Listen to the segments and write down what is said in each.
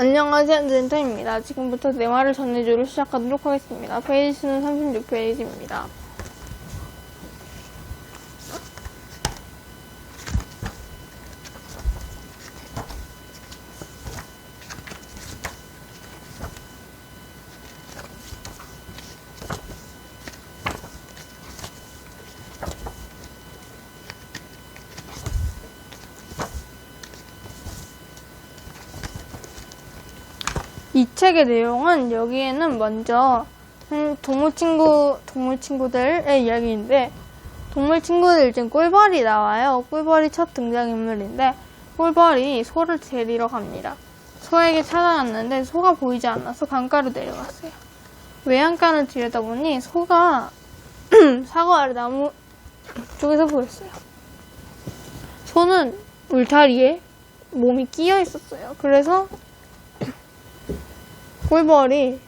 안녕하세요, 젠터입니다. 지금부터 내 말을 전해주를 시작하도록 하겠습니다. 페이지 수는 36페이지입니다. 이 책의 내용은 여기에는 먼저 음, 동물 친구 동물 친구들의 이야기인데 동물 친구들 중 꿀벌이 나와요. 꿀벌이 첫 등장 인물인데 꿀벌이 소를 데리러 갑니다. 소에게 찾아갔는데 소가 보이지 않아서 강가로 내려갔어요. 외양간을 들여다보니 소가 사과 아래 나무 쪽에서 보였어요. 소는 울타리에 몸이 끼어 있었어요. 그래서 꿀벌이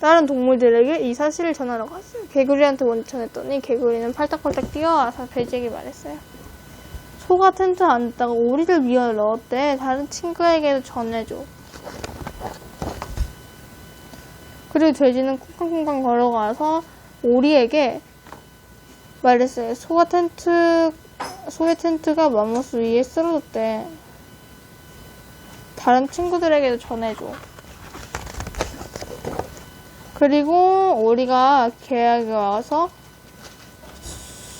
다른 동물들에게 이 사실을 전하러 갔어요. 개구리한테 먼저 전했더니 개구리는 팔딱팔딱 뛰어와서 돼지에게 말했어요. 소가 텐트 안에다가 오리를 미어 넣었대. 다른 친구에게도 전해줘. 그리고 돼지는 쿵쾅쿵쾅 걸어가서 오리에게 말했어요. 소가 텐트, 소의 텐트가 맘모스 위에 쓰러졌대. 다른 친구들에게도 전해줘. 그리고 오리가 계약에 와서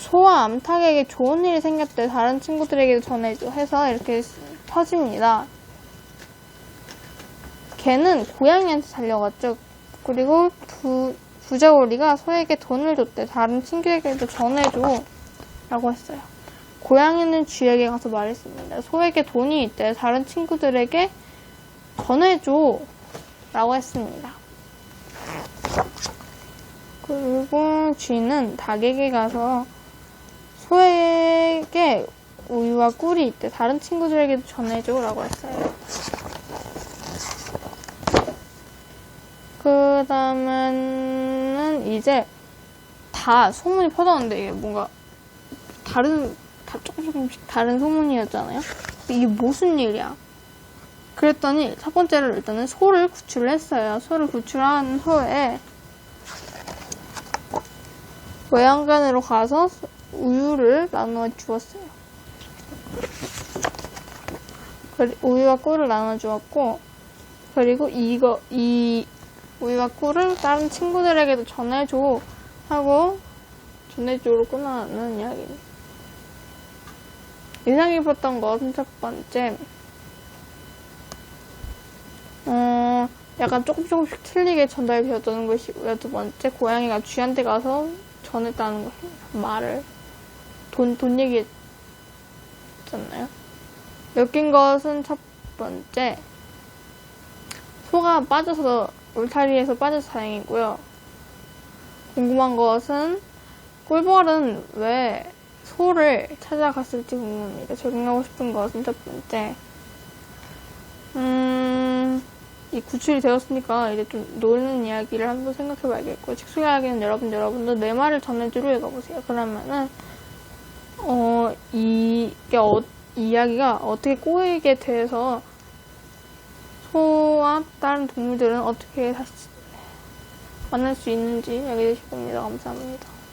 소와 암탉에게 좋은 일이 생겼대. 다른 친구들에게도 전해줘. 해서 이렇게 터집니다. 개는 고양이한테 달려갔죠. 그리고 부, 부자 오리가 소에게 돈을 줬대. 다른 친구에게도 전해줘. 라고 했어요. 고양이는 쥐에게 가서 말했습니다. 소에게 돈이 있대. 다른 친구들에게 전해줘. 라고 했습니다. 그리고 쥐는 닭에게 가서 소에게 우유와 꿀이 있대. 다른 친구들에게도 전해줘. 라고 했어요. 그 다음에는 이제 다 소문이 퍼졌는데 이게 뭔가 다른, 다 조금 조금씩 다른 소문이었잖아요. 이게 무슨 일이야? 그랬더니 첫 번째로 일단은 소를 구출을 했어요. 소를 구출한 후에 외양간으로 가서 우유를 나누어 주었어요. 우유와 꿀을 나눠 주었고 그리고 이거 이 우유와 꿀을 다른 친구들에게도 전해줘 하고 전해줘로 끝나는 이야기입니다. 인상 깊었던 것은 첫 번째 약간 조금 조금씩 틀리게 전달되었다는 것이고요. 두 번째, 고양이가 쥐한테 가서 전했다는 것입니다. 말을. 돈, 돈 얘기했잖아요. 엮인 것은 첫 번째, 소가 빠져서, 울타리에서 빠져서 다행이고요. 궁금한 것은, 꿀벌은 왜 소를 찾아갔을지 궁금합니다. 적용하고 싶은 것은 첫 번째, 음, 이 구출이 되었으니까 이제 좀 노는 이야기를 한번 생각해 봐야겠고, 직소 이야기는 여러분, 여러분도 내 말을 전해주려 읽어보세요. 그러면은, 어, 이게, 어, 이 이야기가 어떻게 꼬이게 돼서 소와 다른 동물들은 어떻게 다시 만날 수 있는지 알게 되실 겁니다. 감사합니다.